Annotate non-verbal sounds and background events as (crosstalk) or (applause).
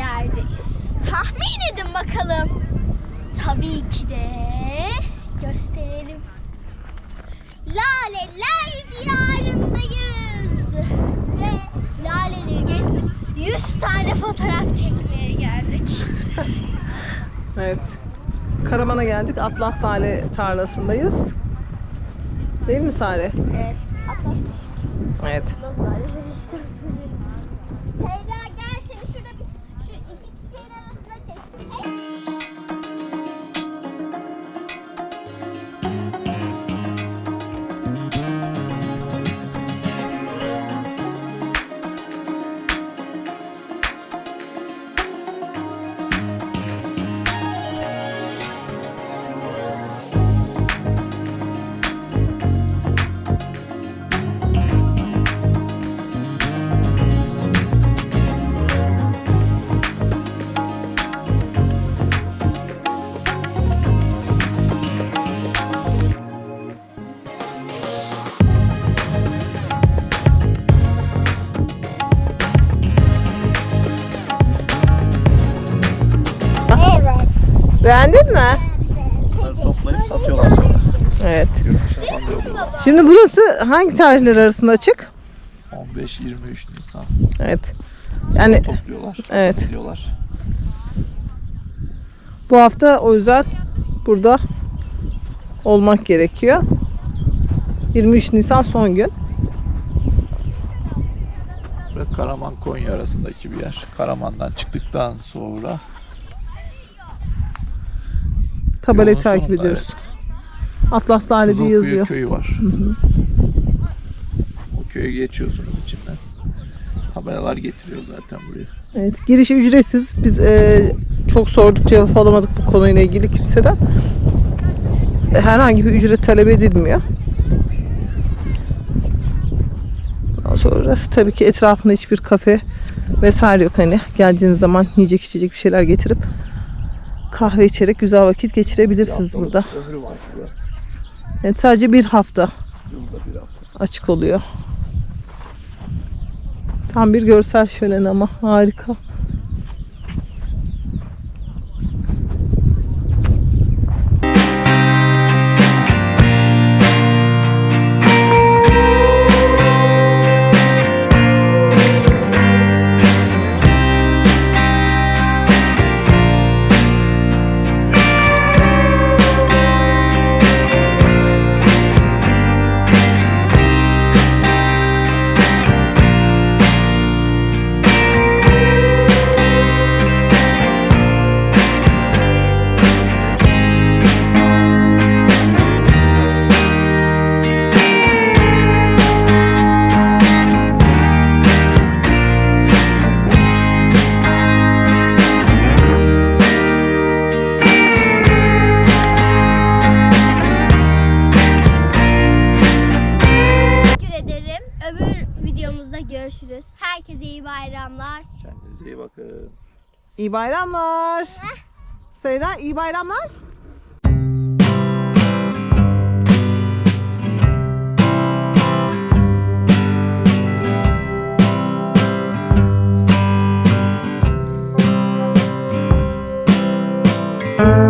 yerdeyiz. Tahmin edin bakalım. Tabii ki de gösterelim. Laleler diyarındayız. Ve laleleri gezmek 100 tane fotoğraf çekmeye geldik. (laughs) evet. Karaman'a geldik. Atlas Lale tarlasındayız. Değil mi Sare? Evet. Atlas. Evet. Atlas Lale. Beğendin mi? Bunları toplayıp satıyorlar sonra. Evet. Yurt dışına falan da yolluyorlar. Şimdi burası hangi tarihler arasında açık? 15-23 Nisan. Evet. Yani Topluyorlar. Evet. Satıyorlar. bu hafta o yüzden burada olmak gerekiyor. 23 Nisan son gün. Ve Karaman Konya arasındaki bir yer. Karaman'dan çıktıktan sonra Yolun takip sonunda, ediyoruz. Atlas Dağ diye Kızılkuyu yazıyor. köyü var. O köye geçiyorsunuz içinden. Tabelalar getiriyor zaten buraya. Evet, giriş ücretsiz. Biz e, çok sorduk cevap alamadık bu konuyla ilgili kimseden. E, Herhangi bir ücret talep edilmiyor. Ondan sonra tabii ki etrafında hiçbir kafe vesaire yok hani geldiğiniz zaman yiyecek içecek bir şeyler getirip kahve içerek güzel vakit geçirebilirsiniz burada. Evet, sadece bir hafta bir hafta. açık oluyor. Tam bir görsel şölen ama harika. Bayramlar. Kendinize iyi bakın. İyi bayramlar. Seyra iyi bayramlar. Müzik